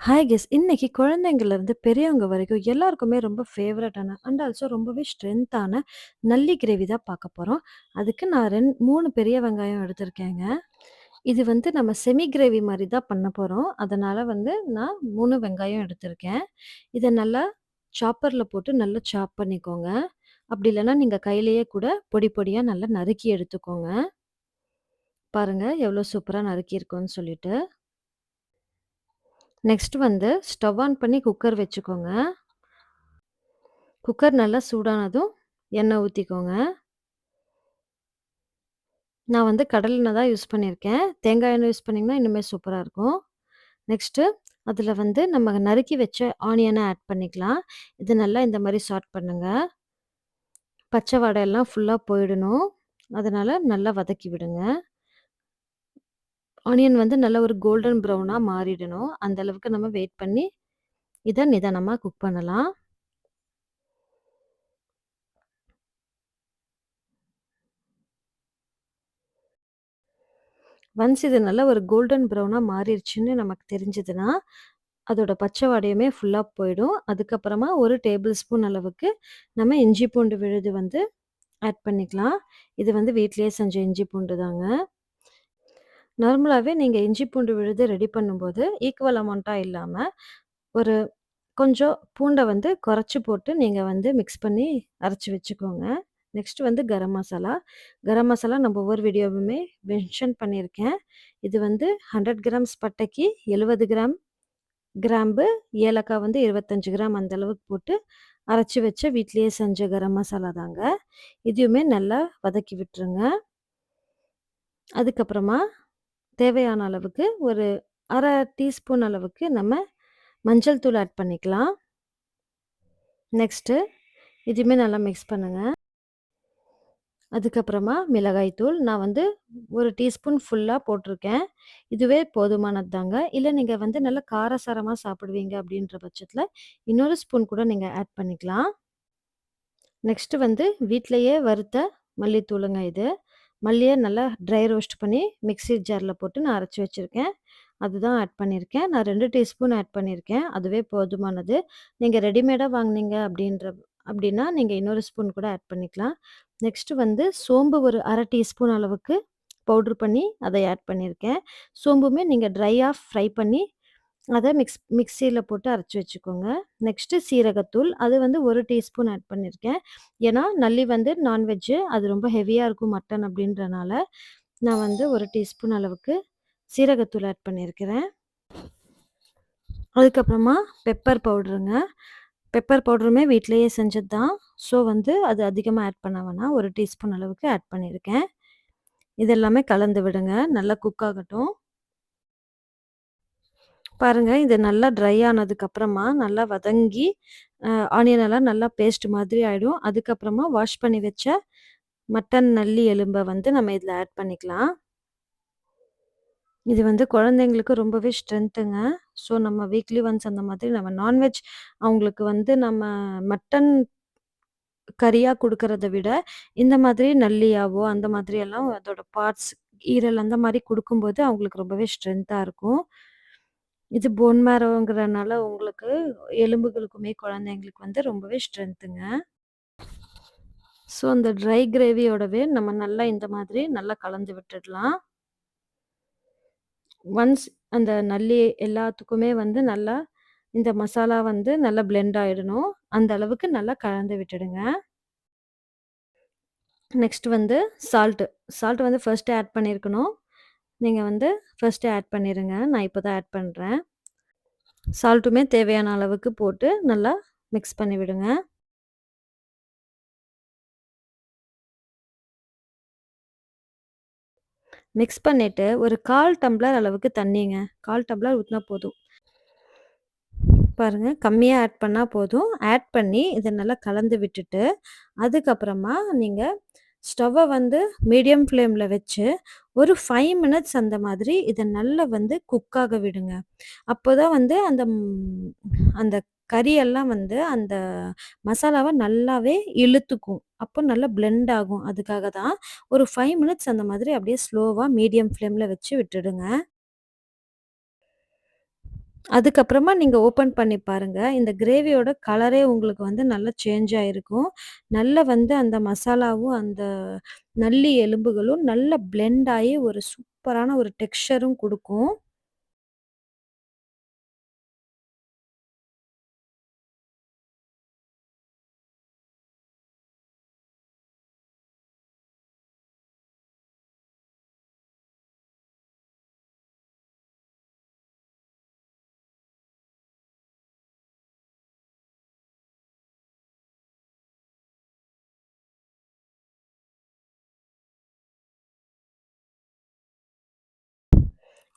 Hi guess இன்னைக்கு குழந்தைங்கள்லேருந்து பெரியவங்க வரைக்கும் எல்லாருக்குமே ரொம்ப ஃபேவரட்டான அண்ட் ஆல்சோ ரொம்பவே ஸ்ட்ரென்த்தான நல்லி கிரேவி தான் பார்க்க போகிறோம் அதுக்கு நான் ரெண் மூணு பெரிய வெங்காயம் எடுத்திருக்கேங்க. இது வந்து நம்ம செமி கிரேவி மாதிரி தான் பண்ண போகிறோம் அதனால் வந்து நான் மூணு வெங்காயம் எடுத்திருக்கேன். இதை நல்லா சாப்பரில் போட்டு நல்லா சாப் பண்ணிக்கோங்க. அப்படி இல்லைன்னா நீங்கள் கையிலேயே கூட பொடி பொடியாக நல்லா நறுக்கி எடுத்துக்கோங்க. பாருங்கள் எவ்வளோ சூப்பராக நறுக்கியிருக்கோன்னு சொல்லிட்டு. நெக்ஸ்ட் வந்து ஸ்டவ் ஆன் பண்ணி குக்கர் வச்சுக்கோங்க. குக்கர் நல்லா சூடானதும் எண்ணெய் ஊற்றிக்கோங்க நான் வந்து கடல் எண்ணெய் தான் யூஸ் பண்ணியிருக்கேன். தேங்காய் எண்ணெய் யூஸ் பண்ணிங்கன்னா இன்னுமே சூப்பராக இருக்கும். நெக்ஸ்ட்டு அதில் வந்து நம்ம நறுக்கி வச்ச ஆனியனை ஆட் பண்ணிக்கலாம். இது நல்லா இந்த மாதிரி ஷார்ட் பண்ணுங்கள் பச்சை வடையெல்லாம் ஃபுல்லாக போயிடணும். அதனால் நல்லா வதக்கி விடுங்க. ஆனியன் வந்து நல்ல ஒரு கோல்டன் ப்ரௌனாக மாறிடணும். அந்த அளவுக்கு நம்ம வெயிட் பண்ணி, இதை நிதானமாக குக் பண்ணலாம். ஒன்ஸ் இது நல்ல ஒரு கோல்டன் ப்ரௌனாக மாறிடுச்சுன்னு நமக்கு தெரிஞ்சதுன்னா, அதோட பச்சை வாடையுமே ஃபுல்லாக போயிடும். அதுக்கப்புறமா ஒரு டேபிள் ஸ்பூன் அளவுக்கு நம்ம இஞ்சி பூண்டு விழுது வந்து ஆட் பண்ணிக்கலாம். இது வந்து வீட்லேயே செஞ்ச இஞ்சி பூண்டு தாங்க. நார்மலாவே நீங்க இஞ்சி பூண்டு விழுது ரெடி பண்ணும்போது, ஈக்குவல் அமௌண்ட்டா இல்லாம, ஒரு கொஞ்சம் பூண்ட வந்து குறைச்சி போட்டு நீங்க வந்து மிக்ஸ் பண்ணி அரைச்சு வச்சுக்கோங்க. நெக்ஸ்ட் வந்து கரம் மசாலா. கரம் மசாலா நம்ம ஒவ்வொரு வீடியோவுமே மென்ஷன் பண்ணியிருக்கேன். இது வந்து 100 கிராம்ஸ் பட்டைக்கு 70 கிராம் கிராம்பு, ஏலக்காய் வந்து 25 கிராம் அந்த அளவுக்கு போட்டு அரைச்சு வச்ச வீட்லயே செஞ்ச கரம் மசாலா தாங்க. இதையுமே நல்லா வதக்கி விட்டுருங்க. அதுக்கப்புறமா தேவையான அளவுக்கு ஒரு அரை டீஸ்பூன் அளவுக்கு நம்ம மஞ்சள் தூள் ஆட் பண்ணிக்கலாம். நெக்ஸ்ட்டு இதுவுமே நல்லா மிக்ஸ் பண்ணுங்கள் அதுக்கப்புறமா மிளகாய் தூள். நான் வந்து ஒரு டீஸ்பூன் ஃபுல்லாக போட்டிருக்கேன். இதுவே போதுமானது தாங்க. இல்லை நீங்கள் வந்து நல்லா காரசாரமாக சாப்பிடுவீங்க அப்படின்ற பட்சத்தில் இன்னொரு ஸ்பூன் கூட நீங்கள் ஆட் பண்ணிக்கலாம். நெக்ஸ்ட்டு வந்து வீட்டிலையே வறுத்த மல்லித்தூளுங்க இது. மல்லியை நல்லா ட்ரை ரோஸ்ட் பண்ணி மிக்ஸி ஜாரில் போட்டு நான் அரைச்சி வச்சுருக்கேன் அதுதான் ஆட் பண்ணியிருக்கேன். நான் ரெண்டு டீஸ்பூன் ஆட் பண்ணியிருக்கேன். அதுவே போதுமானது. நீங்கள் ரெடிமேடாக வாங்குனீங்க அப்படின்ற அப்படின்னா, நீங்கள் இன்னொரு ஸ்பூன் கூட ஆட் பண்ணிக்கலாம். நெக்ஸ்ட்டு வந்து சோம்பு ஒரு அரை டீஸ்பூன் அளவுக்கு பவுடர் பண்ணி அதை ஆட் பண்ணியிருக்கேன். சோம்புமே நீங்கள் ட்ரை ஆஃப் ஃப்ரை பண்ணி, அதை மிக்ஸ் மிக்சியில் போட்டு அரைச்சி வச்சுக்கோங்க. நெக்ஸ்ட்டு சீரகத்தூள். அது வந்து ஒரு டீஸ்பூன் ஆட் பண்ணியிருக்கேன். ஏன்னா, நல்லி வந்து நான்வெஜ்ஜு. அது ரொம்ப ஹெவியாக இருக்கும் மட்டன் அப்படின்றனால, நான் வந்து ஒரு டீஸ்பூன் அளவுக்கு சீரகத்தூள் ஆட் பண்ணியிருக்கிறேன். அதுக்கப்புறமா பெப்பர் பவுடருங்க. பெப்பர் பவுடருமே வீட்லயே செஞ்சது தான். ஸோ வந்து அது அதிகமாக ஆட் பண்ண வேணாம். ஒரு டீஸ்பூன் அளவுக்கு ஆட் பண்ணியிருக்கேன். இதெல்லாமே கலந்து விடுங்க. நல்லா குக் ஆகட்டும். பாருங்க, இது நல்லா ட்ரை ஆனதுக்கப்புறமா நல்லா வதங்கி, ஆனியன் எல்லாம் நல்லா பேஸ்ட் மாதிரி ஆயிடும். அதுக்கப்புறமா வாஷ் பண்ணி வச்ச மட்டன் நல்லி எலும்பை வந்து நம்ம இதில் ஆட் பண்ணிக்கலாம். இது வந்து குழந்தைங்களுக்கு ரொம்பவே ஸ்ட்ரென்த்துங்க. ஸோ நம்ம வீக்லி ஒன்ஸ் அந்த மாதிரி நம்ம நான்வெஜ் அவங்களுக்கு வந்து நம்ம மட்டன் கறியாக கொடுக்கறத விட, இந்த மாதிரி நல்லியாவோ, அந்த மாதிரியெல்லாம் அதோட பார்ட்ஸ், ஈரல் அந்த மாதிரி கொடுக்கும்போது அவங்களுக்கு ரொம்பவே ஸ்ட்ரென்த்தாக இருக்கும். இது போன் மேரோங்கிறனால உங்களுக்கு எலும்புகளுக்குமே குழந்தைங்களுக்கு வந்து ரொம்பவே ஸ்ட்ரென்த்துங்க. ஸோ அந்த ட்ரை கிரேவியோடவே நம்ம நல்லா இந்த மாதிரி நல்லா கலந்து விட்டுடலாம். ஒன்ஸ் அந்த நல்லி எல்லாத்துக்குமே வந்து நல்லா இந்த மசாலா வந்து நல்லா பிளெண்ட் ஆயிடணும். அந்த அளவுக்கு நல்லா கலந்து விட்டுடுங்க. நெக்ஸ்ட் வந்து சால்ட்டு. சால்ட் வந்து ஃபர்ஸ்ட்டு ஆட் பண்ணியிருக்கணும். நீங்கள் வந்து ஃபஸ்ட்டு ஆட் பண்ணிடுங்க நான் இப்போ தான் ஆட் பண்ணுறேன் சால்ட்டுமே தேவையான அளவுக்கு போட்டு நல்லா மிக்ஸ் பண்ணி விடுங்க. மிக்ஸ் பண்ணிட்டு ஒரு 1/4 டம்ளர் அளவுக்கு தண்ணிங்க கால் டம்ளர் ஊற்றினா போதும். பாருங்க, கம்மியாக ஆட் பண்ணால் போதும். ஆட் பண்ணி இதை நல்லா கலந்து விட்டுட்டு, அதுக்கப்புறமா நீங்கள் ஸ்டவ்வை வந்து மீடியம் ஃப்ளேமில் வச்சு, ஒரு ஃபைவ் மினிட்ஸ் அந்த மாதிரி இதை நல்லா வந்து குக்காக விடுங்க விடுங்க. அப்போதான் வந்து அந்த அந்த கறியெல்லாம் வந்து அந்த மசாலாவை நல்லாவே இழுத்துக்கும். அப்போ நல்லா பிளெண்ட் ஆகும். அதுக்காக தான். ஒரு ஃபைவ் மினிட்ஸ் அந்த மாதிரி அப்படியே ஸ்லோவாக மீடியம் ஃப்ளேமில் வச்சு விட்டுடுங்க. அதுக்கப்புறமா நீங்கள் ஓப்பன் பண்ணி பாருங்கள் இந்த கிரேவியோட கலரே உங்களுக்கு வந்து நல்லா சேஞ்ச் ஆகிருக்கும் நல்லா வந்து அந்த மசாலாவும், அந்த நல்லி எலும்புகளும் நல்லா பிளெண்ட் ஆகி ஒரு சூப்பரான ஒரு டெக்ஸ்சரும் கொடுக்கும்.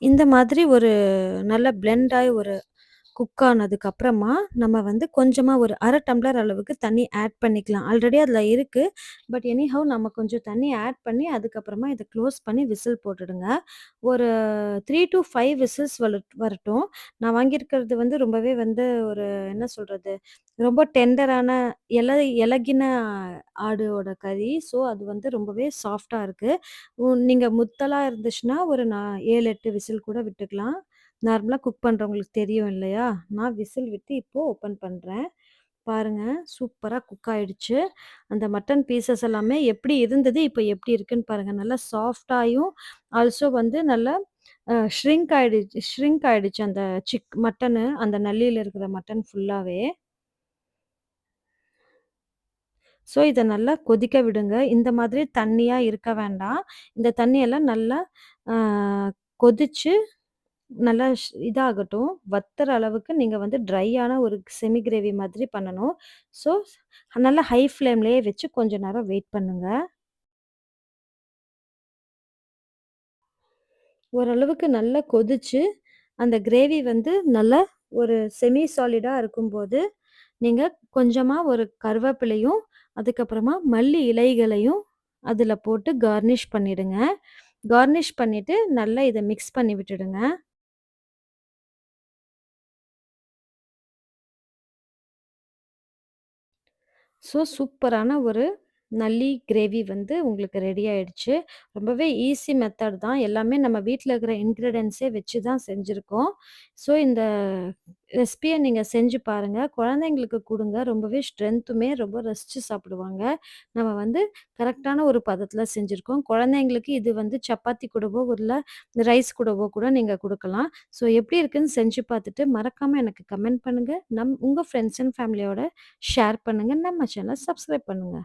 இந்த மாதிரி ஒரு நல்ல பிளெண்ட் ஆயி ஒரு குக் ஆனதுக்கு அப்புறமா, நம்ம வந்து கொஞ்சமா ஒரு அரை டம்ளர் அளவுக்கு தண்ணி ஆட் பண்ணிக்கலாம். ஆல்ரெடி அதில் இருக்கு. பட் எனிஹவ் நம்ம கொஞ்சம் தண்ணி ஆட் பண்ணி, அதுக்கப்புறமா இதை க்ளோஸ் பண்ணி விசில் போட்டுடுங்க. ஒரு த்ரீ டூ ஃபைவ் விசில்ஸ் வலு வரட்டும். நான் வாங்கியிருக்கிறது வந்து ரொம்பவே வந்து ஒரு என்ன சொல்றது? ரொம்ப டெண்டரான இல இலகின ஆடோட கறி. ஸோ, அது வந்து ரொம்பவே சாஃப்ட்டா இருக்கு. நீங்கள் நீங்க முத்தலா இருந்துச்சுன்னா, ஒரு நா 7, 8 விசில் கூட விட்டுக்கலாம். நார்மலாக குக் பண்ணுறவங்களுக்கு தெரியும் இல்லையா? நான் விசில் விட்டு இப்போது ஓப்பன் பண்ணுறேன் பாருங்கள் சூப்பராக குக் ஆயிடுச்சு. அந்த மட்டன் பீசஸ் எல்லாமே எப்படி இருந்தது, இப்போ எப்படி இருக்குன்னு பாருங்கள் நல்லா சாஃப்ட்டாயும், ஆல்சோ வந்து நல்லா ஷ்ரிங்க் ஆகிடுச்சு ஷ்ரிங்க் ஆகிடுச்சு அந்த சிக் மட்டனு. அந்த நல்லியில் இருக்கிற மட்டன் ஃபுல்லாகவே ஸோ, இதை நல்லா கொதிக்க விடுங்க. இந்த மாதிரி தண்ணியாக இருக்க வேண்டாம். இந்த தண்ணியெல்லாம் நல்லா கொதித்து கொதிச்சு, நல்லா ஷ் இதாகட்டும். வத்துற அளவுக்கு நீங்க வந்து ட்ரையான ஒரு செமி கிரேவி மாதிரி பண்ணணும். ஸோ, நல்லா ஹை ஃப்ளேம்லயே வச்சு கொஞ்ச நேரம் வெயிட் பண்ணுங்க. ஓரளவுக்கு நல்லா கொதிச்சு, அந்த கிரேவி வந்து நல்லா ஒரு செமி சாலிடா இருக்கும்போது, நீங்க கொஞ்சமா ஒரு கருவேப்பிலையும், அதுக்கப்புறமா மல்லி இலைகளையும் அதில் போட்டு கார்னிஷ் பண்ணிடுங்க. கார்னிஷ் பண்ணிட்டு, நல்லா இத மிக்ஸ் பண்ணி விட்டுடுங்க. ஸோ, சூப்பரான ஒரு நல்லி கிரேவி வந்து உங்களுக்கு ரெடி ஆயிடுச்சு. ரொம்பவே ஈஸி மெத்தட் தான். எல்லாமே நம்ம வீட்டில் இருக்கிற இன்க்ரீடியன்ஸே வச்சு தான் செஞ்சுருக்கோம். ஸோ, இந்த ரெசிபியை நீங்கள் செஞ்சு பாருங்கள் குழந்தைங்களுக்கு கொடுங்க. ரொம்பவே ஸ்ட்ரென்த்துமே ரொம்ப ரசித்து சாப்பிடுவாங்க. நம்ம வந்து கரெக்டான ஒரு பதத்தில் செஞ்சுருக்கோம். குழந்தைங்களுக்கு இது வந்து சப்பாத்தி கூடவோ, இல்லை ரைஸ் கூடவோ கூட நீங்கள் கொடுக்கலாம். ஸோ, எப்படி இருக்குன்னு செஞ்சு பார்த்துட்டு மறக்காமல் எனக்கு கமெண்ட் பண்ணுங்கள் நம் உங்கள் ஃப்ரெண்ட்ஸ் அண்ட் ஃபேமிலியோட ஷேர் பண்ணுங்கள் நம்ம சேனலை சப்ஸ்கிரைப் பண்ணுங்கள்